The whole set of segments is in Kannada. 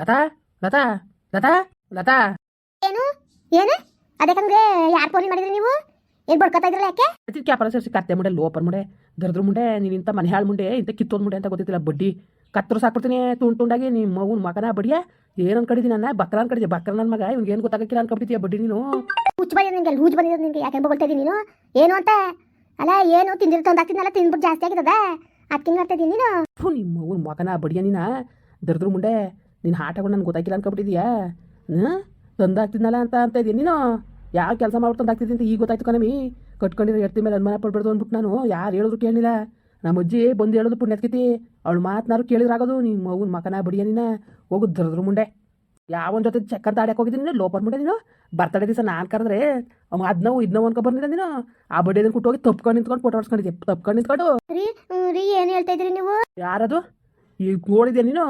ಲತಾ ಲತಾ ಲತಾ ಲತಾ. ಏನು? ಏನು? ಅದಕ್ಕಂದ್ರೆ ಯಾರು ಫೋನ್ ಮಾಡಿದ್ರಿ ನೀವು? ಏನ್ ಬಡ್ಕೊತಾ ಇದ್ರಲ್ಲ ಯಾಕೆ? ಅದಕ್ಕೆ ಕ್ಯಾಪರ ಸೇರಿಸಿ ಕತ್ತೆ ಮುಂಡೆ ಲೋಪರ್ ಮುಂಡೆ ದರ್ದ್ರ ಮುಂಡೆ ನೀನು ಇಂಥ ಮನೆ ಹಾಳು ಮುಂಡೆ ಇಂಥ ಕಿತ್ತೋದ್ ಮುಂಡೆ ಅಂತ ಗೊತ್ತಿಲ್ಲ ಬಡ್ಡಿ. ಕತ್ತರು ಸಾಕ್ಬಿಡ್ತೀನಿ ತುಂಡು ತುಂಡಾಗಿ ನಿಮ್ಮ ಮಗುನ ಮಗನ ಬಡಿಯ? ಏನು ಅನ್ಕೊಂಡಿದ್ದೀನಿ ನನ್ನ ಬಕ್ರ ಅನ್ಕೊಂಡಿದ್ದೆ ಬಕ್ರ ನನ್ನ ಮಗ ಇವ್ನಿಗೆ ಏನು ಗೊತ್ತಾಗಕ್ಕಿಲ್ಲ ಅನ್ಕೊಂಡ್ಬಿಟ್ಟಿಯ ಬಡ್ಡಿ ನೀನು? ಹುಚ್ಚು ಬಂದಿದೆ ನಿಂಗೆ ಹೂಜ್ ಬಂದಿದೆ ನಿಂಗೆ ಯಾಕೆ ಬಗ್ತಾ ಇದೀನಿ ನೀನು? ಏನು ಅಂತ? ಅಲ್ಲ ಏನು ತಿಂದಿರ್ ತಂದಾಕ್ತಿದ್ನಲ್ಲ ತಿಂದ್ಬಿಟ್ಟು ಜಾಸ್ತಿ ಆಗಿದ್ದದ? ಅದಕ್ಕೆ ಮಾಡ್ತಾ ಇದೀನಿ ನೀನು? ನಿಮ್ಮ ಮಗುನ ಮಗನ ಬಡಿಯ ನೀನ? ದರ್ದ್ರ ಮುಂಡೆ ನಿನ್ನ ಆಟಗಳು ನನಗೆ ಗೊತ್ತಾಗಿಲ್ಲ ಅನ್ಕೊಬಿಟ್ಟಿದ್ಯಾ? ಹ್ಞೂ ತಂದಾಗ್ತಿದ್ನಲ್ಲ ಅಂತ ಅಂತ ಇದೀನಿ ನೀನು. ಯಾವ ಕೆಲಸ ಮಾಡ್ಬಿಟ್ಟು ತಂದಾಗ್ತಿದ್ದೀನಿ ಅಂತ ಈಗ ಗೊತ್ತಾಯ್ತು ಕಣಮಿ. ಕಟ್ಕೊಂಡಿರೋ ಎರ್ತಿ ಮೇಲೆ ಅನುಮಾನ ಪಡ್ಬಾರ್ದು ಅಂದ್ಬಿಟ್ಟು ನಾನು. ಯಾರು ಹೇಳಿದ್ರು ಕೇಳಿಲ್ಲ ನಮ್ಮ ಅಜ್ಜಿ ಬಂದು ಹೇಳೋದು ಪುಣ್ಯತ್ಕಿತಿ ಅವಳು ಮಾತನಾರು ಕೇಳಿದ್ರಾಗೋದು ನಿಮ್ಮ ಮಗುನ ಮಕನ ಬಡಿಯ ನೀನು. ಹೋಗು ದರದ್ರ ಮುಂಡೆ. ಯಾವೊಂದು ಜೊತೆ ಚಕ್ಕಂತ ಆಡಕ್ಕೆ ಹೋಗಿದ್ದೀನಿ ನೀನು? ಲೋಪರ್ ಮುಂಡೆ ನೀನು? ಬರ್ತಡೆ ದಿವಸ ನಾನು ಕರೆದ್ರೆ ಅದನ್ನವು ಇದನ್ನ ಅನ್ಕೊ ಬಂದಿಲ್ಲ ನೀನು? ಆ ಬಡ್ಡಿ ಕುಟ್ಟು ಹೋಗಿ ತಪ್ಕೊಂಡು ನಿಂತ್ಕೊಂಡು ಫೋಟೋ ಹೊಡ್ಸ್ಕೊಂಡಿದ್ದೆ. ತಪ್ಕೊಂಡು ನಿಂತ್ಕೊಂಡು. ರೀ ರೀ ಏನು ಹೇಳ್ತಾ ಇದ್ರಿ ನೀವು? ಯಾರದು? ಈಗ ನೋಡಿದ್ಯಾ ನೀನು?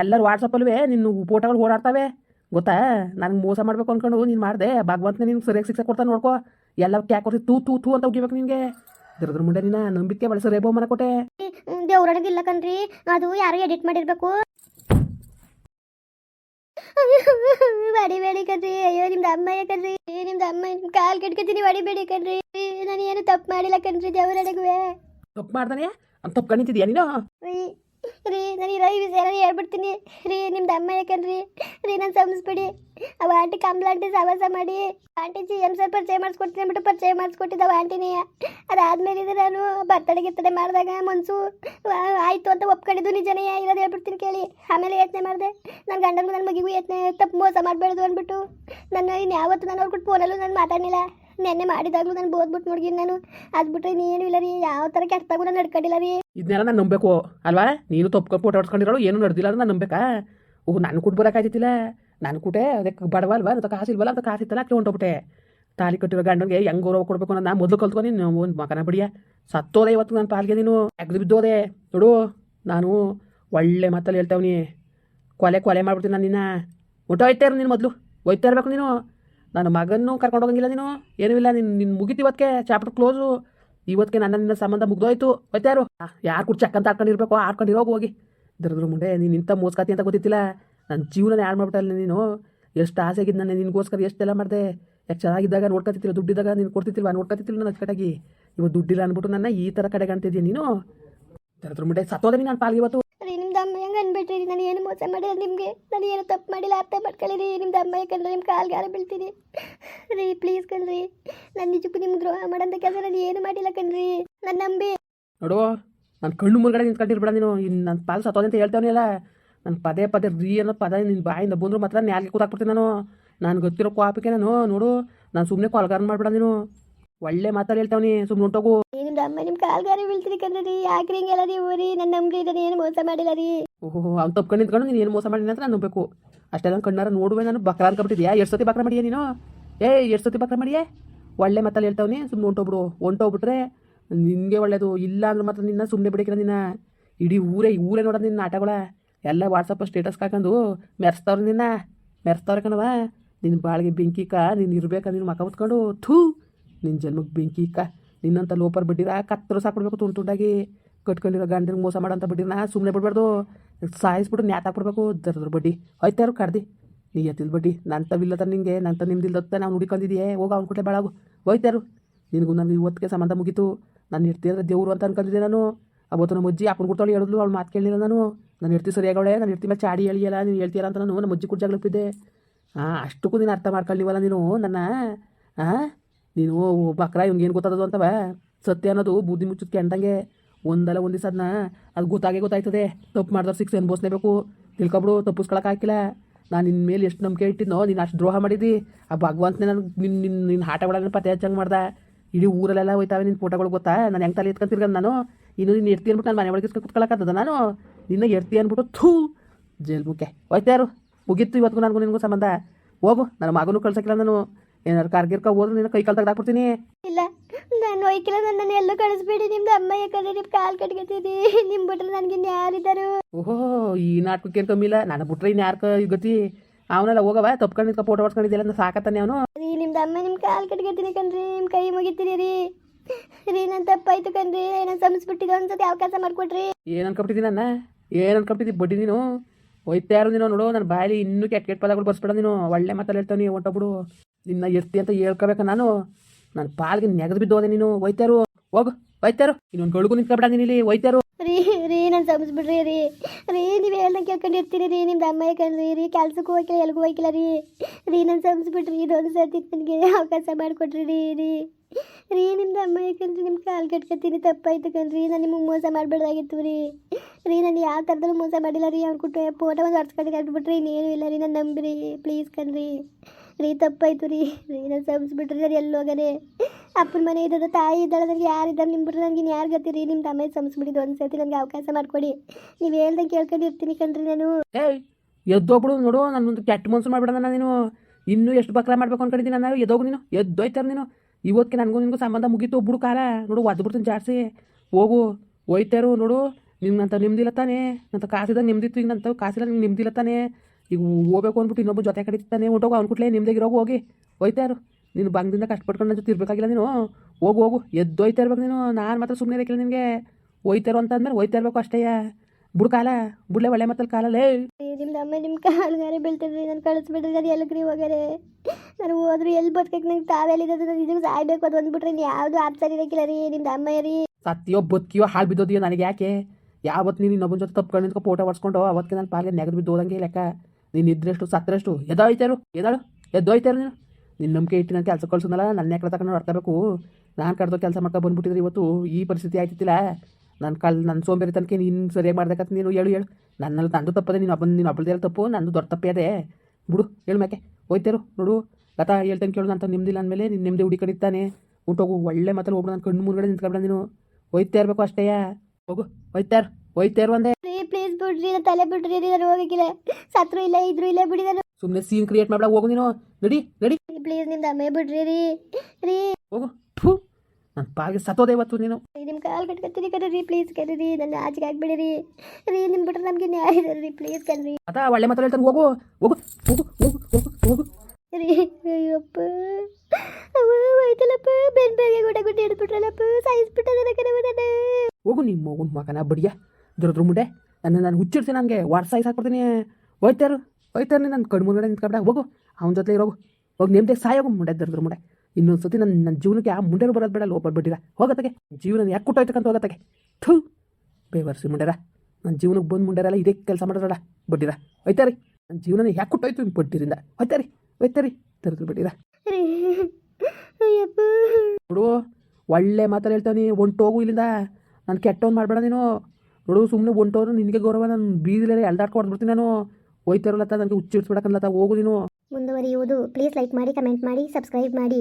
ಎಲ್ಲರೂ ವಾಟ್ಸಪ್ಪಲ್ವೇ ನಿನ್ನ ಫೋಟೋಗಳು ಓಡಾಡ್ತವೆ. ಗೊತ್ತಾ? ನನಗೆ ಮೋಸ ಮಾಡ್ಬೇಕು ಅನ್ಕೊಂಡು ನೀನು ಮಾಡಿದೆ. ಭಗವಂತ ನಿನ್ಗೆ ಸರಿಯಾಗಿ ಶಿಕ್ಷೆ ಕೊಡ್ತಾನೆ ನೋಡ್ಕೋ. ಎಲ್ಲ ಕ್ಯಾಕ್ ಕೊಡ್ತೀವಿ ತೂ ತೂ ತೂ ಅಂತ ಉಗಿಬೇಕು ನಿನಗೆ. ದರ್ದ್ರ ಮುಂಡೆ ನಿನ್ನ ನಂಬಿಕೆ ಬಳಸ ರೇಬೋ ಮನೆ ಕೊಟ್ಟೆ. ದೇವ್ರೊಳಗಿಲ್ಲ ಕಣ್ರಿ. ಅದು ಯಾರು ಎಡಿಟ್ ಮಾಡಿರ್ಬೇಕು? ಬಡಿಬೇಡಿ ಕಣ್ರಿ. ಅಯ್ಯೋ ನಿಮ್ದು ಅಮ್ಮ ಕಣ್ರಿ. ನಿಮ್ದು ಅಮ್ಮ ಕಾಲ್ ಕೆಟ್ಕೊತೀನಿ ಬಡಿಬೇಡಿ ಕಣ್ರಿ. ನಾನು ಏನು ತಪ್ಪು ಮಾಡಿಲ್ಲ ಕಣ್ರಿ ದೇವ್ರೊಳಗುವೆ ತಪ್ಪು ಮಾಡ್ದಾನೆ? ಅಂತ ತಪ್ಪು ಕಣಿತಿದ್ಯಾ ನೀನು ರೀ ನಾನು ಇರೋ ಎಲ್ಲ ಹೇಳ್ಬಿಡ್ತೀನಿ. ರೀ, ನಿಮ್ದು ಅಮ್ಮ ಯಾಕನ್ರಿ ರೀ ನಾನು ಸಂಸ್ಬಿಡಿ ಅವ ಆಂಟಿ ಕಮಲ ಆಂಟಿ ಸವಾಸ ಮಾಡಿ. ಆಂಟಿ ಜಿ ಎಂ ಸರ್ ಪರಿಚಯ ಮಾಡಿಸ್ಕೊಡ್ತೀನಿ ಅಂದ್ಬಿಟ್ಟು ಪರಿಚಯ ಮಾಡಿಸ್ಕೊಟ್ಟಿದ್ದವ ಆಂಟಿನೇ ಅದಾದ್ಮೇಲೆ ನಾನು ಬರ್ತಡೆ ಗಿರ್ತಡೆ ಮಾಡಿದಾಗ ಮನ್ಸು ಆಯಿತು ಅಂತ ಒಪ್ಕೊಂಡಿದ್ದು ನಿಜನೇ ಇರೋದು ಹೇಳ್ಬಿಡ್ತೀನಿ ಕೇಳಿ. ಆಮೇಲೆ ಯೋಚನೆ ಮಾಡಿದೆ. ನನ್ನ ಗಂಡನಿಗೂ ನನ್ನ ಮಗಿಗೂ ಯೋಚನೆ ತಪ್ಪು ಮೋಸ ಮಾಡಬೇಡ್ದು ಅಂದ್ಬಿಟ್ಟು. ನನ್ನ ಇನ್ನು ಯಾವತ್ತು ನಾನು ಅವ್ರ ಫೋನಲ್ಲೂ ನಾನು ಮಾತಾಡಲಿಲ್ಲ. ನೆನ್ನೆ ಮಾಡಿದಾಗ್ಲೂ ನಾನು ಬೋದ್ಬಿಟ್ಟು ನೋಡ್ಗಿನಿ ನಾನು. ಅದು ಬಿಟ್ರೆ ನೀನು ಇಲ್ಲ ರೀ, ಯಾವ ತರ ಕೆಟ್ಟದಾಗೂ ನಾನು ನಡ್ಕೊಂಡಿಲ್ಲ ರೀ. ಇದನ್ನೆಲ್ಲ ನಾನು ನಂಬೇಕು ಅಲ್ವಾ? ನೀನು ತಪ್ಕೊಂಡು ಫೋಟೋ ಹೊಡ್ಸ್ಕೊಂಡಿರೋ ಏನು ನಡೆದಿಲ್ಲ ಅಂದ್ರೆ ನಾನು ನಂಬೇಕಾ ಓಹ್, ನಾನು ಕೊಟ್ಟು ಬರೋಕ್ಕಾಯ್ತಿಲ್ಲ ನಾನು ಕೂಟೆ ಅದಕ್ಕೆ ಬಡವ ಅಲ್ವಾ? ಅಂತ ಕಾಸು ಇಲ್ವಲ್ಲ ಅಂತ ಕಾಸು ಇತ್ತಲ್ಲ ಅಕ್ಕಿ ಹೊಂಟೋಗ್ಬಿಟ್ಟೆ ತಾಲಿ ಕಟ್ಟಿರೋ ಗಂಡನಿಗೆ ಹೆಂಗ್ ಗೌರವ ಕೊಡ್ಬೇಕು ನಾನು ಮೊದಲು ಕಲ್ತ್ಕೊಂಡು ನೀನು. ಒಂದು ಮಕನ ಬಿಡಿಯ. ಸತ್ತೋದೆ ಇವತ್ತು ನನ್ನ ಪಾಲ್ಗೆ ನೀನು. ಎಗ್ದು ಬಿದ್ದೋದೆ. ನೋಡು, ನಾನು ಒಳ್ಳೆ ಮಾತಲ್ಲಿ ಹೇಳ್ತಾವ್ನಿ ಕೊಲೆ ಕೊಲೆ ಮಾಡ್ಬಿಡ್ತೀನಿ ನಾನು ನಿನ್ನ. ಊಟ ಹೋಯ್ತಾ ಇರು ನೀನು ಮೊದಲು. ಹೋಯ್ತಾ ಇರಬೇಕು ನೀನು. ನನ್ನ ಮಗನೂ ಕರ್ಕೊಂಡು ಹೋಗಂಗಿಲ್ಲ ನೀನು. ಏನೂ ಇಲ್ಲ ನಿನ್ನ ನಿನ್ನ ಮುಗೀತು ಇವತ್ತಿಗೆ ಚಾಪ್ಟರ್ ಕ್ಲೋಸು ಇವತ್ತಿಗೆ ನನ್ನ ನಿನ್ನ ಸಂಬಂಧ ಮುಗ್ದೋಯ್ತು. ಹೋಯ್ತಾರು ಯಾರು? ಕೂಡ ಚಕ್ಕಂತ ಆಡ್ಕೊಂಡಿರ್ಬೇಕು. ಆಡ್ಕೊಂಡಿರೋಗಿ ಹೋಗಿ ದುರ್ದ್ರ ಮುಂಡೆ, ನೀನು ಇಂಥ ಮೋಸ್ಕಾತಿ ಅಂತ ಗೊತ್ತಿತ್ತಿಲ್ಲ. ನನ್ನ ಜೀವನ ಯಾರು ಮಾಡ್ಬಿಟ್ಟಲ್ಲ ನೀನು? ಎಷ್ಟು ಆಸೆ ಆಗಿದ್ದು ನಾನು ನಿನಗೋಸ್ಕರ ಎಷ್ಟೆಲ್ಲ ಮಾಡಿದೆ? ಯಾಕೆ ಚೆನ್ನಾಗಿದ್ದಾಗ ನೋಡ್ಕೊತಿತ್ತಿಲ್ಲ, ದುಡ್ಡಿದ್ದಾಗ ನೀನು ಕೊಡ್ತಿತ್ತಿಲ್ವಾ? ನೋಡ್ಕೊತಿತ್ತಿಲ್ಲ ನನ್ನ ಅಚ್ಚುಕಟ್ಟಾಗಿ. ಇವತ್ತು ದುಡ್ಡಿಲ್ಲ ಅಂದ್ಬಿಟ್ಟು ನನ್ನ ಈ ಥರ ಕಡೆ ಕಾಣ್ತಿದ್ದೀನಿ ನೀನು? ದುರ್ದ್ರ ಮುಂಡೆ ಸತ್ತೋದೆ ನಾನು ಪಾಲ್ಗೆ ಇವತ್ತು. ಅಮ್ಮ, ಹೆಂಗೆ ಅನ್ಬಿಟ್ರಿ? ನಾನು ಏನು ಮೋಸ ಮಾಡಿಲ್ಲ ನಿಮಗೆ? ನಾನು ಏನು ತಪ್ಪು ಮಾಡಿಲ್ಲ? ಅರ್ಥ ಮಾಡ್ಕೊಳ್ಳಿ ನಿಮ್ದು ಅಮ್ಮ ಯಾಕಂದ್ರೆ ನಿಮ್ಮ ಕಾಲ್ಗಾರ ಬೀಳ್ತೀರಿ ರೀ ಪ್ಲೀಸ್ ಕಣ್ರಿ. ನಾನು ನಿಜಕ್ಕೂ ನಿಮ್ಗೆ ದ್ರೋಹ ಮಾಡೋಂಥ ಕೆಲಸ ನಾನು ಏನು ಮಾಡಿಲ್ಲ ಕಣ್ರಿ. ನನ್ನ ನಂಬಿ. ನೋಡು ನನ್ನ ಕಣ್ಣು ಮುರುಗಡೆ ನಿಂತ್ಕೊಂಡಿರ್ಬೇಡ ನೀನು. ನನ್ನ ಪಾಲು ಸತ್ತೋದೆ ಅಂತ ಹೇಳ್ತಾವನಿಲ್ಲ ನಾನು ಪದೇ ಪದೇ ರೀ ಅನ್ನೋ ಪದ ನಿನ್ನ ಬಾಯಿಂದ ಬಂದ್ರು ಮಾತ್ರ ನ್ಯಾಲ್ಗೆ ಕೂತಾಕ್ಬಿಡ್ತೀನಿ ನಾನು. ನಾನು ಗೊತ್ತಿರೋ ಕಾಪಿಗೆ ನಾನು. ನೋಡು, ನಾನು ಸುಮ್ಮನೆ ಕಾಲ್ಗಾರ ಮಾಡ್ಬೇಡ ನೀನು. ಒಳ್ಳೆ ಮಾತಾಡಿ ಹೇಳ್ತಾವನಿ ಸುಮ್ಮನೆ ಹೊಂಟೋಗು ನಿಮ್ದು ಅಮ್ಮ ನಿಮ್ ಕಾಲ್ಗಾರಿ ಬೀಳ್ತೀರಿ ಕಣ್ರಿ ರೀ ಯಾಕ್ರಿ ಹಿಂಗೆಲ್ಲ ನೀವು ರೀ? ನನ್ನ ನಮ್ಗೆ ನಾನು ಏನು ಮೋಸ ಮಾಡಿಲ್ಲ ರೀ. ಓಹೋ ಅವ್ನು ತಪ್ಕೊಂಡು ನಿಂತ್ಕೊಂಡು ನೀನು ಏನು ಮೋಸ ಮಾಡಿದ ಅಂತ ನಾನು ನಂಬಬೇಕು. ಅಷ್ಟೆಲ್ಲ ಕಣ್ಣಾರ ನೋಡುವೆ ನಾನು ಬಕ್ರ ಅನ್ಕೊಬಿಟ್ಟಿದ್ಯಾ? ಎಷ್ಟು ಸತಿ ಬಕ್ರ ಮಾಡಿಯಾ ನೀನು? ಏ ಎಷ್ಟು ಸತಿ ಬಕ್ರ ಮಾಡಿಯೇ? ಒಳ್ಳೆ ಮಾತಲ್ಲಿ ಹೇಳ್ತಾವನಿ ಸುಮ್ಮನೆ ಹೊಂಟೋಗ್ಬಿಡು ಹೊಂಟೋಗ್ಬಿಟ್ರೆ ನಿನಗೆ ಒಳ್ಳೇದು ಇಲ್ಲ ಅಂದ್ರೆ ಮಾತ್ರ ನಿನ್ನ ಸುಮ್ಮನೆ ಬಿಡಿಕಿರ ನಿನ್ನ ಇಡೀ ಊರೇ ಊರೇ ನೋಡೋದು ನಿನ್ನ ಆಟಗಳ ಎಲ್ಲ ವಾಟ್ಸಪ್ ಸ್ಟೇಟಸ್ ಹಾಕೊಂಡು ಮೆರೆಸ್ತವ್ರು ನಿನ್ನ. ಮೆರೆಸ್ತವ್ರೆ ಕಣವ ನಿನ್ನ ಬಾಳಿಗೆ ಬೆಂಕಿ ಕ ನೀನು ಇರ್ಬೇಕಾ ನಿನ್ನ ಮಕ ಹೊತ್ಕೊಂಡು ಥೂ. ನಿನ್ನ ಜನ್ಮಕ್ಕೆ ಬೆಂಕಿ ಕ ನಿನ್ನಂತ ಲೋಪರ್ ಬಿಟ್ಟಿರ ಕತ್ತರು ಸಾಕ್ಬಿಡ್ಬೇಕು ತುಂಡು ತುಂಡಾಗಿ. ಕಟ್ಕೊಂಡಿರೋ ಗಂಡಿನ ಮೋಸ ಮಾಡೋಂಥ ಬಿಟ್ಟಿರ ಸುಮ್ಮನೆ ಬಿಡ್ಬಾರ್ದು. ಸಾಯಿಸ್ಬಿಟ್ಟು ನ್ಯಾತಾಕ್ಬಿಡ್ಬೇಕು ದರದ್ರ ಬಡ್ಡಿ. ಹೋಯ್ತಾರು ಕಡ್ದಿ ನೀ ಎತ್ತಿದ ಬಡ್ಡಿ ನನ್ನ ತವಿಲ್ಲದ ನಿಂಗೆ ನನ್ನ ತ ನಿಮ್ದಿಲ್ಲತ್ತ ನಾವು ಹುಡುಕೊಂಡಿದ್ಯೆ ಹೋಗ ಅವ್ನು ಕೊಟ್ಟೆ ಬಾಳಾಗು. ಹೋಯ್ತಾರು. ನಿನಗೂ ನನಗೆ ಇವತ್ತಿಗೆ ಸಂಬಂಧ ಮುಗೀತು. ನಾನು ಇರ್ತಿದ್ರೆ ದೇವರು ಅಂತ ಅನ್ಕೊಂಡಿದ್ದೆ ನಾನು. ಅವತ್ತು ನಮ್ಮ ಅಜ್ಜಿ ಅಪ್ಪನ ಕೊಡ್ತಾಳೆ ಹೇಳಿದ್ಲು, ಅವ್ಳು ಮಾತು ಕೇಳಿಲ್ಲ ನಾನು. ನಾನು ಇರ್ತಿ ಸರಿಯಾಗವಳೆ, ನಾನು ಇರ್ತಿ ಮೇಲೆ ಚಾಡಿ ಹೇಳಿಯಲ್ಲ ನೀನು ಹೇಳ್ತೀರ ಅಂತ ನಾನು ನಮ್ಮ ಅಜ್ಜಿ ಕೂಡ ಹಾಂ ಅಷ್ಟಕ್ಕೂ ನೀನು ಅರ್ಥ ಮಾಡ್ಕೊಳ್ಳಿವಲ್ಲ ನೀನು, ನನ್ನ ಹಾಂ ನೀನು ಬಕ್ರ ಇವ್ನಿಗೆ ಏನು ಗೊತ್ತದದು ಅಂತವ? ಸತ್ಯ ಅನ್ನೋದು ಬುದ್ಧಿ ಮುಚ್ಚುತ್ತೆ ಕೆಂಡಂಗೆ. ಒಂದಲ್ಲ ಒಂದು ದಿವಸ ಅದನ್ನ ಅದು ಗೊತ್ತಾಗೇ ಗೊತ್ತಾಯ್ತದೆ. ತಪ್ಪು ಮಾಡಿದ್ರೆ ಶಿಕ್ಷೆ ಅನ್ಭವಿಸ್ಲೇಬೇಕು. ತಿಳ್ಕೊಬಿಡು ತಪ್ಪಿಸ್ಕೊಳಕ್ಕೆ ಹಾಕಿಲ್ಲ ನಾನು ನಿನ್ನ ಮೇಲೆ ಎಷ್ಟು ನಂಬಿಕೆ ಇಟ್ಟಿದ್ನೋ, ನೀನು ಅಷ್ಟು ದ್ರೋಹ ಮಾಡಿದ್ದಿ. ಆ ಭಗವಂತನೇ ನನಗೆ ನಿನ್ನ ನಿನ್ನ ನಿನ್ನ ಆಟಗಳನ್ನು ಪತ್ತೆ ಹಚ್ಚಂಗೆ ಮಾಡ್ದೆ. ಇಡೀ ಊರಲ್ಲೆಲ್ಲ ಹೋಯ್ತಾವೆ ನಿನ್ನ ಫೋಟೋಗಳು ಗೊತ್ತಾ? ನಾನು ಹೆಂಗೆ ತಲೆ ಎತ್ಕೊಂತಿರ್ಗಂದು ನಾನು? ಇನ್ನು ನೀನು ಎಡ್ತಿ ಅನ್ಬಿಟ್ಟು ನಾನು ಮನೆ ಒಳಗೆ ಇಸ್ಕೊಂಡು ಕುತ್ಕೊಳಕ್ಕತ್ತದ ನಾನು? ನಿನ್ನ ಎಡ್ತಿ ಅಂದ್ಬಿಟ್ಟು ಥೂ! ಜೇಲ್ ಮುಖ್ಯ ಯಾರು ಮುಗೀತು ಇವತ್ತಿಗೂ ನನಗೂ ನಿನಗೂ ಸಂಬಂಧ. ಹೋಗು, ನನ್ನ ಮಗನೂ ಕಳ್ಸೋಕ್ಕಿಲ್ಲ ನಾನು. ಏನಾರು ಕಾರ್ಗಿರ್ಕ ಹೋದ್ರೆ ನಿನ್ನ ಕೈ ಕಾಲು ತೆಗ್ದಾಕ್ಬಿಡ್ತೀನಿ ಇಲ್ಲ ನಾನು ಒಯ್ಕಿಲ್ಲ ನನ್ನನ್ನು ಎಲ್ಲೂ ಕಳಿಸ್ಬೇಡಿ. ನಿಮ್ದು ಅಮ್ಮ ಯಾಕಂದ್ರೆ ನಿಮ್ ಕಾಲ್ ಕಟ್ಕೊತೀನಿ ನಿಮ್ಮ ಬಿಟ್ರೆ ನನಗೆ ಯಾರಿದ್ದಾರು ಓಹೋ ಈ ನಾಟಕಕ್ಕೆ ಏನ್ ಕಮ್ಮಿ ಇಲ್ಲ. ನಾನು ಬಿಟ್ರೆ ಇನ್ ಯಾರ್ಕ ಗತಿ? ಅವನೆಲ್ಲ ಹೋಗವ? ತಪ್ಕೊಂಡು ನಿಂತ್ಕೊ ಫೋಟೋ ಹೊಡ್ಸ್ಕೊಂಡಿದ್ದೆಲ್ಲ ಅಂತ ಸಾಕತ್ತಾನೆ ಅವನು? ರೀ ನಿಮ್ದು ಅಮ್ಮ ನಿಮ್ಮ ಕಾಲ್ ಕಟ್ಕೊತೀನಿ ಕಣ್ರಿ. ನಿಮ್ ಕೈ ಮುಗಿತೀನಿ ರೀ. ರೀ ನನ್ ತಪ್ಪಾಯ್ತು ಕಣ್ರಿ. ನಾನು ಸಂಸ್ಬಿಟ್ಟಿದ್ದು ಒಂದ್ಸತಿ ಕೆಲಸ ಮಾಡ್ಕೊಟ್ರಿ? ಏನ್ ಅನ್ಕೊಬಿಟ್ಟಿದ್ದೀನಿ ನನ್ನ? ಏನ್ ಅನ್ಕೊಬಿಟ್ಟಿದ್ದಿ ಬಡ್ಡಿ ನೀನು? ಒಯ್ತಾ ಇರೋ ನೀನು ನೋಡು ನನ್ನ ಬಾಯಲ್ಲಿ ಇನ್ನೂ ಕೆಟ್ಟ ಕೆಟ್ಟ ಪದಗಳು ಬರ್ಸ್ಬೇಡ ನೀನು. ಒಳ್ಳೆ ಮಾತಲ್ಲಿ ಹೇಳ್ತಾನೆ ಹೊಂಟೋಗ್ಬಿಡು ನಿನ್ನ ಎತ್ತಿ ಅಂತ ಹೇಳ್ಕೋಬೇಕು ನಾನು. ನನ್ನ ಪಾಲ್ಗೆ ನೆಗೆದು ಬಿದ್ದೋದೆ ನೀನು ಹೋಯ್ತಾರು ಹೋಗು ಹೋಯ್ತಾರು ಇನ್ನೊಂದು ಗಳಿಗೂ ನಿಂತ್ಕೊಬೇಡ ನೀನಿಲ್ಲಿ ಹೋಯ್ತಾರು ರೀ ರೀ, ನಾನು ಸಂಸ್ಬಿಡ್ರಿ ರೀ. ರೀ, ನೀವು ಹೇಳ್ದಂಗೆ ಕೇಳ್ಕೊಂಡಿರ್ತೀರಿ ರೀ. ನಿಮ್ಮ ಅಮ್ಮ ಯಾಕಂದ್ರಿ ರೀ. ಕೆಲ್ಸಕ್ಕೂ ಹೋಗಿಲ್ಲ ಎಲ್ಗೂ ಹೋಗಿಲ್ಲ ರೀ. ರೀ, ನಾನು ಸಂಸ್ಬಿಡ್ರಿ ಇದೊಂದು ಸರ್ತಿ ನನಗೆ ಅವಕಾಶ ಮಾಡಿಕೊಡ್ರಿ ರೀ ರೀ. ರೀ, ನಿಮ್ದು ಅಮ್ಮ ಯಾಕಂದ್ರಿ ನಿಮ್ಮ ಕಾಲು ಕಟ್ಕೊತೀನಿ ತಪ್ಪಾಯ್ತು ಕಣ್ರಿ. ನಾನು ನಿಮಗೆ ಮೋಸ ಮಾಡಬೇಡ್ದಾಗಿತ್ತು, ರೀ. ರೀ, ನಾನು ಯಾವ ಥರದಲ್ಲೂ ಮೋಸ ಮಾಡಿಲ್ಲ, ರೀ. ಅವ್ನು ಕೊಟ್ಟು ಫೋಟೋ ಒಂದು ಹೊಡ್ಸ್ಕೊಂಡು ಕಟ್ಬಿಟ್ರಿ ಇನ್ನೇನು ಇಲ್ಲ, ರೀ. ನಾನು ನಂಬಿರಿ ಪ್ಲೀಸ್ ಕಣ್ರಿ. ರೀ, ತಪ್ಪಾಯ್ತು ರೀ. ನಾನು ಎಲ್ಲಿ ಹೋಗನೆ ಅಪ್ಪನ ಮನೆ ಇದ್ದದ ತಾಯಿ ಇದ್ದಾಳೆ ನನಗೆ ಯಾರಿದ್ದಾರೆ ನಿಮ್ಮ ಬಿಟ್ರೆ ನನಗೆ ಯಾರು ಗೊತ್ತಿರಿ ನಿಮ್ಮ ತಮ್ಮ ಸಂಸ್ಬಿಟ್ಟಿದ್ದು ಒಂದು ಸರ್ತಿ ನನಗೆ ಅವಕಾಶ ಮಾಡಿಕೊಡಿ. ನೀವು ಹೇಳ್ದಂಗೆ ಕೇಳ್ಕೊಂಡಿರ್ತೀನಿ ಕಣ್ರಿ ನಾನು. ಏಯ್, ಎದ್ದೋಗ್ಬಿಡು ನೋಡು ನನ್ನೊಂದು ಕೆಟ್ಟ ಮನ್ಸು ನಾನು ನೀನು. ಇನ್ನೂ ಎಷ್ಟು ಬಕ್ರ ಮಾಡ್ಬೇಕು ಅನ್ಕೊಂಡಿದ್ದೀನಿ ನಾನು. ಎದ್ದೋಗು ನೀನು, ಎದ್ದೋಯ್ತಾರೆ ನೀನು. ಇವತ್ತಿಗೆ ನನಗೂ ನಿನಗೂ ಸಂಬಂಧ ಮುಗೀತು ಬಿಡು ಕಾಲ ನೋಡು, ಒದ್ದು ಬಿಡ್ತೀನಿ ಜಾಸ್ತಿ. ಹೋಗು ಹೋಯ್ತಾರು ನೋಡು. ನಿಮ್ಗಂತ ನಿಮ್ದಿಲ್ಲ ತಾನೇ. ನಂತ ಕಾಸಿದ ನಿಮ್ದಿತ್ತು, ಈಗ ನಂತ ಕಾಸಿಲ್ಲ ನಿಮ್ಗೆ ನಿಮ್ದಿಲ್ಲ ತಾನೇ. ಈಗ ಹೋಗ್ಬೇಕು ಅಂದ್ಬಿಟ್ಟು ಇನ್ನೊಬ್ಬ ಜೊತೆ ಕಡಿತಾನೆ ಹೊಂಟೋಗು ಅವ್ನು ಕುಟ್ಲೆ ನಿಮ್ದಾಗಿರೋಗು ಹೋಗಿ. ಹೋಯ್ತಾರು. ನೀನು ಬಂಗದಿಂದ ಕಷ್ಟಪಟ್ಕೊಂಡು ನನ್ನ ಜೊತೆ ಇರಬೇಕಾಗಿಲ್ಲ ನೀನು? ಹೋಗು ಹೋಗು. ಎದ್ದೋಯ್ತಾ ಇರ್ಬೇಕು ನೀನು. ನಾನು ಮಾತ್ರ ಸುಮ್ಮನೆ ಇರಕ್ಕಿಲ್ಲ ನಿನಗೆ. ಹೋಯ್ತಾರು ಅಂತ ಅಂದ್ಮೇಲೆ ಹೋಯ್ತಾ ಇರ್ಬೇಕು ಅಷ್ಟೇ. ಬುಡ್ಕಾಲ ಬುಡ್ಲೆ ಒಳ್ಳೆ ಮತ್ತಲ್ಲಿ ಕಾಲಲ್ಲೇ ನಿಮ್ಮ ಅಮ್ಮ ನಿಮ್ಮ ಕಾಲ್ಗಾರೆ ಬೀಳ್ತಿದ್ರಿ. ನಾನು ಕಳಿಸ್ಬಿಡ್ರಿ ಅದು ಎಲ್ಗ್ರಿ ಹೋಗ್ಯಾರೆ? ನಾನು ಹೋದ್ರು ಎಲ್ಲಿ ಬದುಕಕ್ಕೆ ನಂಗೆ ತಾವೆಲ್ಲಿದ್ದು ನಾನು ಇದು ಸಾಯ್ಬೇಕು ಅದು ಅಂದ್ಬಿಟ್ರೆ ಇನ್ನು ಯಾವುದು ಆಪ್ಸರಿ ಇರಕ್ಕಿಲ್ಲ ರೀ ನಿಮ್ದು ಅಮ್ಮ ರೀ. ಸತ್ಯೋ ಬದುಕಿಯೋ ಹಾಳು ಬಿದ್ದೋದಿಯೋ ನನಗೆ ಯಾಕೆ ಯಾವತ್ತು ನೀನು ಇನ್ನೊಬ್ಬನ ಜೊತೆ ತಪ್ಪು ನಿಂತ್ಕೊ ಫೋಟೋ ಹೊಡ್ಸ್ಕೊಂಡು ಅವತ್ತಿಗೆ ನಾನು ಪಾಲಿಗೆ ನೆಗೆದು ಬಿದ್ದೋದಂಗೆ ಲೆಕ್ಕ. ನೀನು ಇದ್ರೆಷ್ಟು ಸತ್ತರೆಷ್ಟು ಎದ್ದೋಯ್ತಾರು ಎದ್ದಾಳು ಎದ್ದೋಯ್ತಾರು ನೀನು? ನಿನ್ನ ನಂಬಿಕೆ ಇಟ್ಟು ನಾನು ಕೆಲಸ ಕಳ್ಸೋದಲ್ಲ ನನ್ನ ಯಾಕೆ ತಗೊಂಡು ಹೊಡ್ಕೋಬೇಕು ನಾನು ಕಡ್ದೋ ಕೆಲಸ ಮಾಡ್ಕೊಂಡು ಬಂದ್ಬಿಟ್ಟಿದ್ರೆ ಇವತ್ತು, ಈ ಪರಿಸ್ಥಿತಿ ಆಯ್ತಿತ್ತಿಲ್ಲ. ನನ್ನ ಕಲ್ ನನ್ನ ಸೋಂಬೇರಿ ತನಕ ನೀನು ಸರಿಯಾಗಿ ಮಾಡ್ಬೇಕಂತ ನೀನು ಹೇಳು ಹೇಳು. ನನ್ನಲ್ಲಿ ನಂದು ತಪ್ಪದೆ, ನೀನು ಒಬ್ಬ ನೀನು ಒಬ್ಬಳದೇ ತಪ್ಪು, ನಂದು ದೊಡ್ಡ ತಪ್ಪೇ ಅದೇ. ಬಿಡು, ಹೇಳು ಮ್ಯಾಕೆ. ಹೋಯ್ತಾರು, ನೋಡು. ಗತಾ ಹೇಳ್ತಾನೆ ಕೇಳು ನಂತ ನಿಮ್ದಿಲ್ಲ ಅಂದಮೇಲೆ ನಿನ್ನ ಕಡಿತಾನೆ ಹೋಗು, ಒಳ್ಳೆ ಮಾತಲ್ಲಿ ಹೋಗ್ಬಿಡು ನನ್ನ ಕಣ್ಣು ಮುಂದ್ಗಡೆ ನಿಂತ್ಕೊಬೇಡ ನೀನು. ಹೋಯ್ತಾ ಇರಬೇಕು ಅಷ್ಟೇ. ಹೋಗು, ಹೋಯ್ತಾರು. ಹೋಯ್ತಾರು ಬಂದೆ ರೀ ಪ್ಲೀಸ್ ಬಿಡ್ರಿ ತಲೆ ಬಿಡ್ರಿ ರೀ ನಾನು ಹೋಗಕ್ಕಿಲ್ಲ. ಸತ್ರು ಇಲ್ಲ ಇದ್ರು ಇಲ್ಲ ಬಿಡಿ ನಾನು. ಸುಮ್ಮನೆ ಸೀನ್ ಕ್ರಿಯೇಟ್ ಮಾಡ್ಲಾ ಹೋಗು ನೀನು. ನಡಿ ನಡಿ. ಪ್ಲೀಸ್ ನಿಮ್ದು ಅಮ್ಮ ಬಿಡ್ರಿ ರೀ ರೀ. ಹೋಗು. ಥೂ ನನ್ನ ಪಾಲ್ಗೆ ಸತ್ತೋದೆ ಇವತ್ತು ನೀನು. ನಿಮ್ಮ ಕಾಲ್ ಕಟ್ಕೊತೀನಿ ರೀ ಪ್ಲೀಸ್ ಕರೀರಿ ನನ್ನ ಆಚೆಗೆ ಹಾಕ್ಬಿಡಿರಿ ರೀ. ನಿಮ್ಮ ಬಿಟ್ರೆ ನಮಗೆ ನ್ಯಾಯ ರೀ ಪ್ಲೀಸ್ ಕರೀರಿ ಅದ ಒಳ್ಳೆ ಮಾತಲ್ಲಿ ಹೇಳ್ತಾನೆ ಹೋಗು. ಹೋಗು ಹೋಗು ಹೋಗು ಹೋಗು ಹೋಗು. ರೀ ಅಯ್ಯಪ್ಪ ಅವ್ವ ಹೋಯ್ತಲ್ಲಪ್ಪ ಬೆನ್ ಬೇಗ ಗುಡ ಗುಡ್ಡ ಹಿಡಿದ್ಬಿಟ್ರಲ್ಲಪ್ಪ ಸಾಯಿಸ್ಬಿಟ್ಟದ ಹೋಗು ನಿಮ್ಮ ಮಗನ ಬಡಿಯ. ದುರದ್ರ ಮುಂಡೆ ನನ್ನ ನಾನು ಹುಚ್ಚಿರ್ತೀನಿ ನನಗೆ. ವಾಟ್ಸಾಗಿ ಹಾಕ್ಬಿಡ್ತೀನಿ. ಹೋಯ್ತಾರು. ಹೋಯ್ತಾರೆ ನನ್ನ ಕಣ್ಣು ಮುಂದೆ ನಿಂತ್ಕೊಂಡ ಹೋಗು. ಅವನ ಜೊತೆ ಇರೋಗು. ಹೋಗಿ ನೆಮ್ಮದಿ ಸಾಯೋಗು ಮುಂಡೆ ದರ್ದ್ರ ಮುಂಡೆ ಇನ್ನೊಂದು ಸತಿ ನನ್ನ ನನ್ನ ಜೀವನಕ್ಕೆ ಆ ಮುಂಡೆರು ಬರೋದು ಬೇಡ. ಲೋಪ ಬಿಟ್ಟಿರ ಹೋಗತ್ತಗೆ ಜೀವನ ಯಾಕೆ ಕೊಟ್ಟೋಯ್ತಕ್ಕಂತ ಹೋಗತ್ತಗೆ ಥೂ. ಬೇವರ್ಸಿ ಮುಂಡೆರ ನನ್ನ ಜೀವನಕ್ಕೆ ಬಂದು ಮುಂಡೆರಲ್ಲ ಇದೇ ಕೆಲಸ ಮಾಡೋದಲ್ಲ ಬಡ್ಡಿರ ಹೋಯ್ತಾರಿ. ನನ್ನ ಜೀವನ ಯಾಕೆ ಕೊಟ್ಟೋಯ್ತು ಬಡ್ಡಿರಿಂದ ಹೋಯ್ತಾರಿ. ಹೋಯ್ತಾರಿ. ತರದ್ರು ಬಿಟ್ಟಿರ ನೋಡು. ಒಳ್ಳೆ ಮಾತಲ್ಲಿ ಹೇಳ್ತಾನೆ ಹೊಂಟೋಗು ಇಲ್ಲಿಂದ. ನಾನು ಕೆಟ್ಟವನು ಮಾಡಬೇಡ ನೀನು. ನೋಡು ಸುಮ್ಮನೆ ಹೊಂಟೋರು ನಿನಗೆ ಗೌರವ, ನಾನು ಬೀದಿಲೆಲ್ಲ ಎಲ್ದಾಡ್ಕೊ ಹೊಡೆದ್ಬಿಡ್ತೀನಿ ನಾನು. ಹೋಯ್ತಾರಲ್ಲತ್ತ ನನಗೆ ಹುಚ್ಚಿಡ್ಸ್ಬಿಡಕ್ಕಲ್ಲತ್ತ ಹೋಗು ನೀನು. ಮುಂದುವರಿಯುವುದು. ಪ್ಲೀಸ್ ಲೈಕ್ ಮಾಡಿ ಕಮೆಂಟ್ ಮಾಡಿ ಸಬ್ಸ್ಕ್ರೈಬ್ ಮಾಡಿ.